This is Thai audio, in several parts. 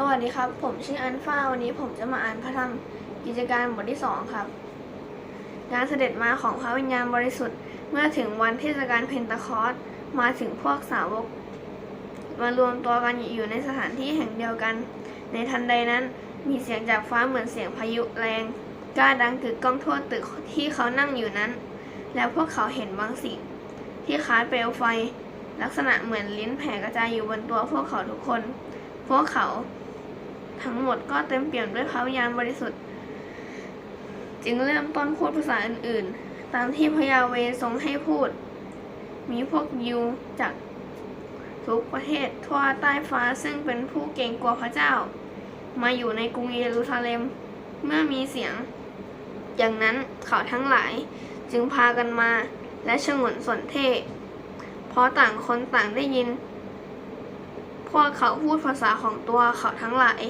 สวัสดีครับ ผมชื่ออันฟ้าวันนี้ผมจะมาอ่านพระธรรมกิจการบทที่สองครับงานเสด็จมาของพระวิญญาณบริสุทธิ์ เมื่อถึงวันเทศกาลเพนตาคอสมาถึงพวกสาวก มารวมตัวกันอยู่ในสถานที่แห่งเดียวกัน ในทันใดนั้นมีเสียงจากฟ้าเหมือนเสียงพายุแรงกล้าดังกึกก้องทั่วตึกที่เขานั่งอยู่นั้น แล้วพวกเขาเห็นบางสิ่ง ที่คล้ายเปลวไฟ ลักษณะเหมือนลิ้นแผ่กระจายอยู่บนตัวพวกเขาทุกคน พวกเขา ทั้งหมดก็เต็มเปี่ยมด้วยพระวิญญาณบริสุทธิ์ จึงเริ่มต้นพูดภาษาอื่นๆ ตามที่พระยาเวทรงให้พูด มีพวกยิวจากทุกประเทศทั่วใต้ฟ้าซึ่งเป็นผู้เก่งกว่าพระเจ้า มาอยู่ในกรุงเยรูซาเล็ม เมื่อมีเสียง อย่างนั้นเขาทั้งหลายจึงพากันมาและฉงนสนเทศเพราะต่างคนต่างได้ยิน พวกเขาพูดภาษาของตัวเขาทั้งหลาย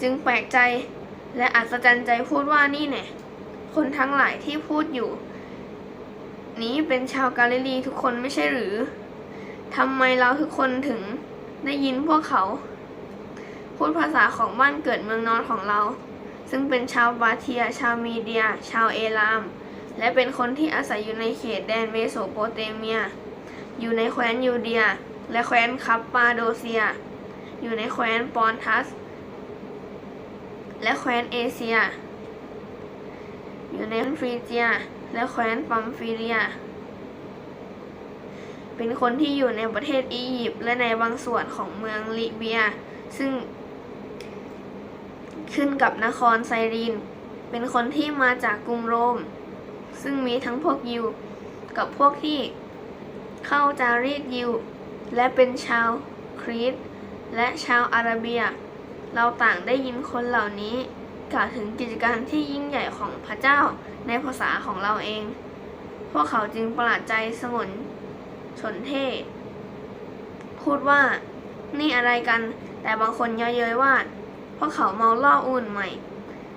จึงแปลกใจและอัศจรรย์ใจพูดว่านี่แน่คนทั้งหลายที่พูดอยู่ นี้เป็นชาวกาลิลีทุกคนไม่ใช่หรือทำไมเราทุกคนถึงได้ยินพวกเขา พูดภาษาของบ้านเกิดเมืองนอนของเรา ซึ่งเป็นชาวบาเทีย ชาวมีเดีย ชาวเอลาม และเป็นคนที่อาศัยอยู่ในเขตแดนเมโสโปเตเมีย อยู่ในแคว้นยูเดีย และแคว้นคัปปาโดเซีย อยู่ในแคว้นปอนทัส และแคว้นเอเชีย อยู่ในแคว้นฟรีเจีย และแคว้นปัมฟิเลีย เป็นคนที่อยู่ในประเทศอียิปต์และในบางส่วนของเมืองลิเบีย ซึ่งขึ้นกับนครไซรีน เป็นคนที่มาจากกรุงโรม ซึ่งมีทั้งพวกยิว กับพวกที่เข้าจารีตยิว และเป็นชาวครีตและชาวอาราเบีย เราต่างได้ยินคนเหล่านี้กล่าวถึงกิจการที่ยิ่งใหญ่ของพระเจ้าในภาษาของเราเอง พวกเขาจึงประหลาดใจสมุนชนเทศพูดว่า นี่อะไรกัน แต่บางคนเย้ยๆว่า พวกเขาเมาเหล้าอุ่นใหม่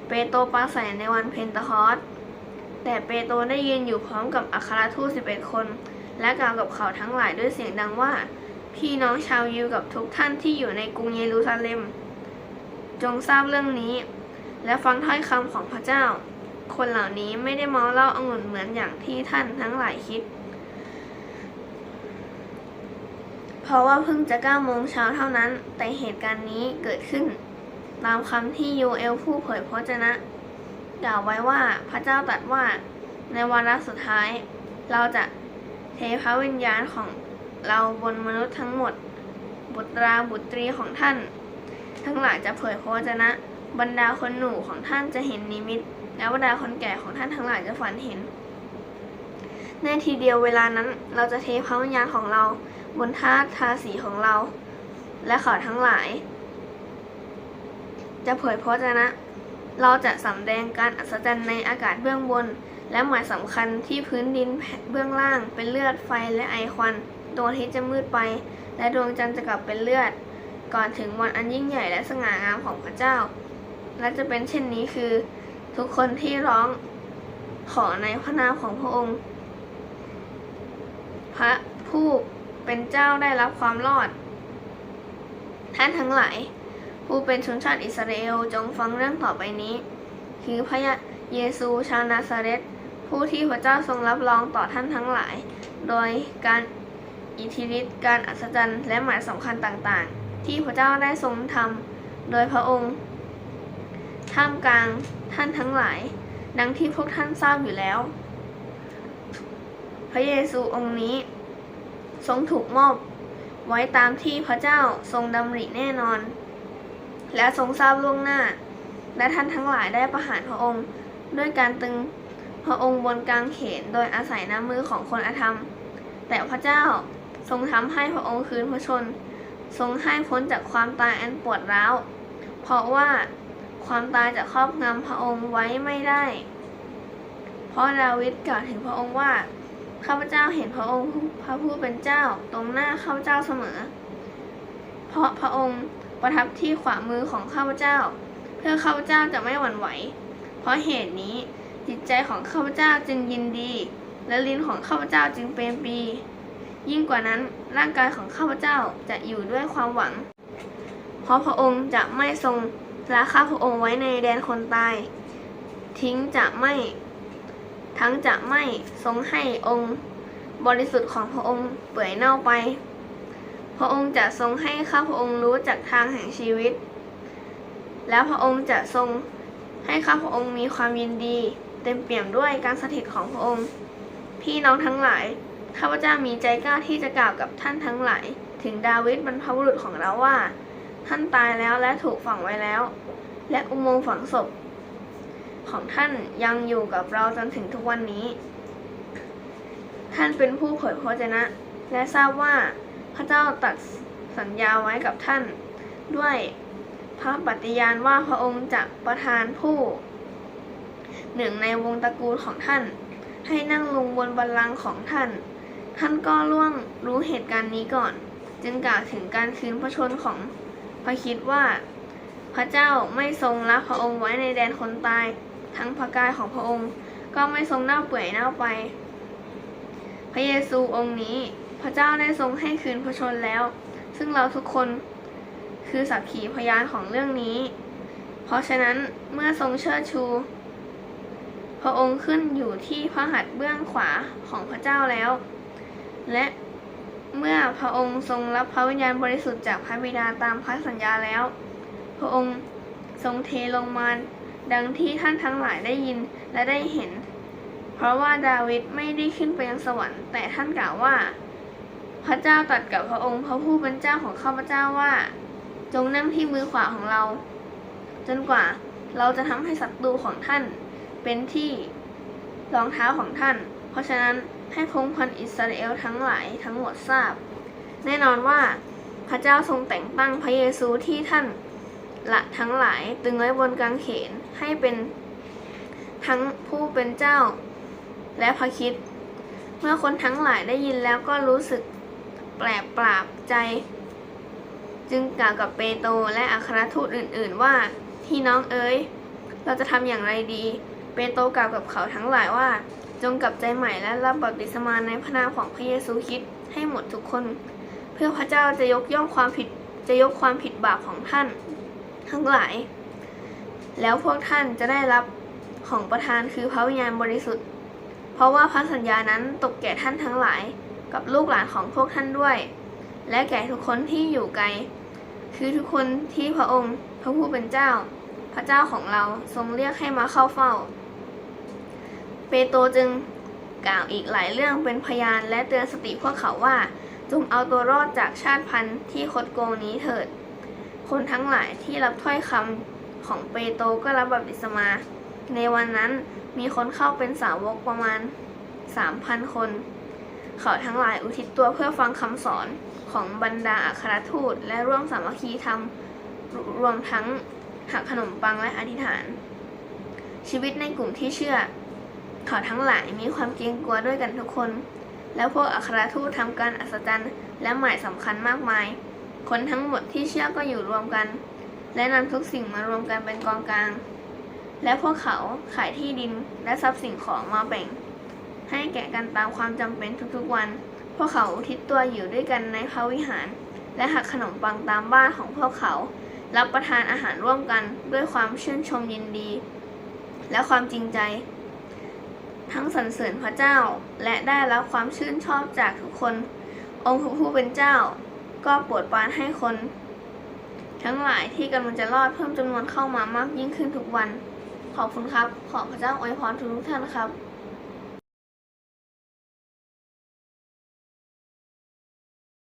เปโตรปราศัยในวันเพนตะคอสแต่เปโตรได้ยืนอยู่พร้อมกับอัครทูต11คน และกล่าวกับเขาทั้งหลายด้วยเสียงดังว่า พี่น้องชาวยิวกับทุกท่านที่อยู่ในกรุงเยรูซาเล็ม จงทราบเรื่องนี้ และฟังถ้อยคำของพระเจ้า คนเหล่านี้ไม่ได้เมาเหล้าองุ่นเหมือนอย่างที่ท่านทั้งหลายคิด เพราะว่าเพิ่งจะเก้าโมงเช้าเท่านั้น แต่เหตุการณ์นี้เกิดขึ้น ตามคำที่ยูเอลผู้เผยพระชนะกล่าวไว้ว่าพระเจ้าตรัสว่าในวาระสุดท้าย เราจะเทพระวิญญาณของเราบนมนุษย์ทั้งหมด บุตราบุตรีของท่าน ทั้งหลายจะเผยพระวจนะ บรรดาคนหนุ่มของท่านจะเห็นนิมิต และบรรดาคนแก่ของท่านทั้งหลายจะฝันเห็น ในทีเดียวเวลานั้นเราจะเทพระวิญญาณของเรา บนธาตุทาสีของเรา และเขาทั้งหลาย จะเผยพระวจนะ เราจะสำแดงการอัศจรรย์ในอากาศเบื้องบน และหมายสำคัญที่พื้นดินเบื้องล่างเป็นเลือดไฟและไอควันดวงอาทิตย์จะมืดไป และดวงจันทร์จะกลับเป็นเลือด ก่อนถึงวันอันยิ่งใหญ่และสง่างามของพระเจ้า และจะเป็นเช่นนี้คือทุกคนที่ร้องขอในพระนามของพระองค์ พระผู้เป็นเจ้าได้รับความรอด ท่านทั้งหลายผู้เป็นชนชาติอิสราเอลจงฟังเรื่องต่อไปนี้ คือพระเยซูชาวนาซาเรตผู้ที่พระเจ้าทรงรับรองต่อท่านทั้งหลาย โดยการอิทธิฤทธิการอัศจรรย์และหมายสำคัญต่างๆ ที่พระเจ้าได้ทรงทำโดยพระองค์ ท่ามกลางท่านทั้งหลาย ดังที่พวกท่านทราบอยู่แล้ว พระเยซูองค์นี้ ทรงถูกมอบไว้ตามที่พระเจ้าทรงดำริแน่นอน และทรงทราบล่วงหน้า และท่านทั้งหลายได้ประหารพระองค์ด้วยการตึงพระองค์บนกลางเขนโดยอาศัยน้ำมือของคนอธรรม แต่พระเจ้าทรงทำให้พระองค์คืนพระชน ทรงให้พ้นจากความตายอันปวดร้าว เพราะว่าความตายจะครอบงำพระองค์ไว้ไม่ได้ เพราะดาวิดกล่าวถึงพระองค์ว่าข้าพเจ้าเห็นพระองค์พระผู้เป็นเจ้าตรงหน้าข้าพเจ้าเสมอ เพราะพระองค์ประทับที่ขวามือของข้าพเจ้า เพื่อข้าพเจ้าจะไม่หวั่นไหว เพราะเหตุนี้จิตใจของข้าพเจ้าจึงยินดี และลิ้นของข้าพเจ้าจึงเป็นปี ยิ่งกว่านั้นร่างกายของข้าพเจ้าจะอยู่ด้วยความหวัง เพราะพระองค์จะไม่ทรงละข้าพระองค์ไว้ในแดนคนตาย ทิ้งจะไม่ทั้งจะไม่ทรงให้องค์บริสุทธิ์ของพระองค์เปื่อยเน่าไป พระองค์จะทรงให้ข้าพระองค์รู้จากทางแห่งชีวิต แล้วพระองค์จะทรงให้ข้าพระองค์มีความยินดี เต็มเปี่ยมด้วยการสถิตของพระองค์ พี่น้องทั้งหลาย ข้าพเจ้ามีใจกล้าที่จะกล่าวกับท่านทั้งหลาย ถึงดาวิดบรรพบุรุษของเราว่า ท่านตายแล้วและถูกฝังไว้แล้ว และอุโมงค์ฝังศพ ของท่านยังอยู่กับเราจนถึงทุกวันนี้ ท่านเป็นผู้เผยพระวจนะ และทราบว่าพระเจ้าตัดสัญญาไว้กับท่าน ด้วยพระปฏิญาณว่าพระองค์จะประทานผู้ หนึ่งในวงตระกูลของท่าน ให้นั่งลงบนบัลลังก์ของท่าน ท่านก็ล่วงรู้เหตุการณ์นี้ก่อน จึงกล่าวถึงการคืนพระชนของพระคิดว่า พระเจ้าไม่ทรงละพระองค์ไว้ในแดนคนตาย ทั้งพระกายของพระองค์ก็ไม่ทรงเน่าเปื่อยเน่าไป พระเยซูองค์นี้ พระเจ้าได้ทรงให้คืนพระชนแล้ว ซึ่งเราทุกคนคือสักขีพยานของเรื่องนี้ เพราะฉะนั้นเมื่อทรงเชิดชู พระองค์ขึ้นอยู่ที่พระหัตถ์เบื้องขวาของพระเจ้าแล้ว และเมื่อพระองค์ทรงรับพระวิญญาณบริสุทธิ์จากพระบิดาตามพันธสัญญาแล้ว พระองค์ทรงเทลงมาดังที่ท่านทั้งหลายได้ยินและได้เห็น เพราะว่าดาวิดไม่ได้ขึ้นไปยังสวรรค์แต่ท่านกล่าวว่า พระเจ้าตรัสกับพระองค์พระผู้เป็นเจ้าของข้าพเจ้าว่า จงนั่งที่มือขวาของเรา จนกว่าเราจะทำให้ศัตรูของท่านเป็นที่รองเท้าของท่าน เพราะฉะนั้นให้พงพันอิสราเอลทั้งหลายทั้งหมดทราบ แน่นอนว่าพระเจ้าทรงแต่งตั้งพระเยซูที่ท่านละทั้งหลายตึงไว้บนกางเขนให้เป็นทั้งผู้เป็นเจ้าและพระคิด เมื่อคนทั้งหลายได้ยินแล้วก็รู้สึกแปลกปราบใจ จึงกล่าวกับเปโตรและอัครทูตอื่น ๆ ว่าพี่น้องเอ๋ยเราจะทำอย่างไรดี เปโตรกล่าวกับเขาทั้งหลายว่า จงกลับใจใหม่และรับบัพติศมาในพระนามของพระเยซูคริดให้หมดทุกคน เพื่อพระเจ้าจะยกย่องความผิดจะยกความผิดบาปของท่าน ทั้งหลาย แล้วพวกท่านจะได้รับของประทานคือพระวิญญาณบริสุทธิ์ เพราะว่าพระสัญญานั้นตกแก่ท่านทั้งหลาย กับลูกหลานของพวกท่านด้วย และแก่ทุกคนที่อยู่ไกล คือทุกคนที่พระองค์ พระผู้เป็นเจ้า พระเจ้าของเราทรงเรียกให้มาเข้าเฝ้า เปโตรจึงกล่าวอีกหลายเรื่องเป็นพยานและเตือนสติพวกเขาว่า จงเอาตัวรอดจากชาติพันธุ์ที่คดโกงนี้เถิด คนทั้งหลายที่รับถ้อยคำของเปโตรก็รับบัพติศมา ในวันนั้นมีคนเข้าเป็นสาวกประมาณ 3,000 คน เขาทั้งหลายอุทิศตัวเพื่อฟังคำสอนของบรรดาอัครทูตและร่วมสามัคคีธรรมรวมทั้งหักขนมปังและอธิษฐาน ชีวิตในกลุ่มที่เชื่อ เขาทั้งหลายมีความเกรงกลัวด้วยกันทุกคน แล้วพวกอัครทูตทำการอัศจรรย์และหมายสำคัญมากมาย คนทั้งหมดที่เชื่อก็อยู่รวมกัน และนำทุกสิ่งมารวมกันเป็นกองกลาง และพวกเขาขายที่ดินและทรัพย์สิ่งของมาแบ่ง ให้แก่กันตามความจำเป็นทุกๆวัน พวกเขาอุทิศตัวอยู่ด้วยกันในพระวิหาร และหักขนมปังตามบ้านของพวกเขา รับประทานอาหารร่วมกันด้วยความชื่นชมยินดี และความจริงใจ ทั้งสรรเสริญพระเจ้า และได้รับความชื่นชอบจากทุกคน องค์ผู้เป็นเจ้า ก็โปรดปรานให้คน ทั้งหลายที่กำลังจะรอดเพิ่มจำนวนเข้ามามากยิ่งขึ้นทุกวัน ขอบคุณครับ ขอพระเจ้าอวยพรทุกท่านครับ